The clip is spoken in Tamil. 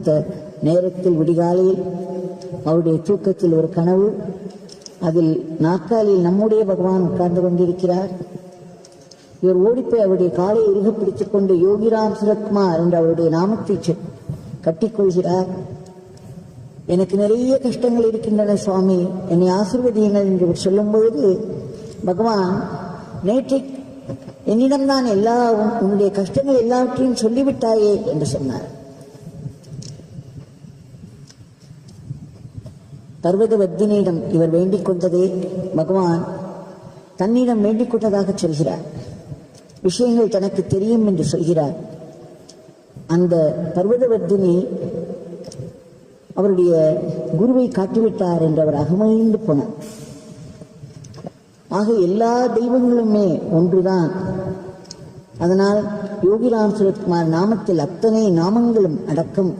சமர்ப்பித்த நேரத்தில் விடிகாலையில் அவருடைய தூக்கத்தில் ஒரு கனவு அதில் நாற்காலியில் நம்முடைய பகவான் உட்கார்ந்து கொண்டிருக்கிறார். இவர் ஓடிப்போய் அவருடைய காலை இறுக பிடித்துக் கொண்டு யோகிராம் சுரத்குமார் என்ற அவருடைய நாமத்தை கட்டிக்கொள்கிறார் எனக்கு நிறைய கஷ்டங்கள் இருக்கின்றன சுவாமி. என்னை ஆசிர்வதியுங்கள் என்று சொல்லும் பொழுது பகவான் நேற்றை என்னிடம்தான் எல்லா உன்னுடைய கஷ்டங்கள் எல்லாவற்றையும் சொல்லிவிட்டாயே என்று சொன்னார். பர்வதவர்த்தினியிடம் இவர் வேண்டிக் கொண்டதே பகவான் தன்னிடம் வேண்டிக் கொண்டதாக சொல்கிறார். விஷயங்கள் தனக்கு தெரியும் என்று சொல்கிறார். அந்த பர்வதவர்தினி அவருடைய குருவை காட்டிவிட்டார் என்று அவர் அகமகிழ்ந்து போனார். ஆக எல்லா தெய்வங்களுமே ஒன்றுதான். அதனால் யோகிராம் சுரத்குமார் நாமத்தில் அத்தனை நாமங்களும் அடக்கம்.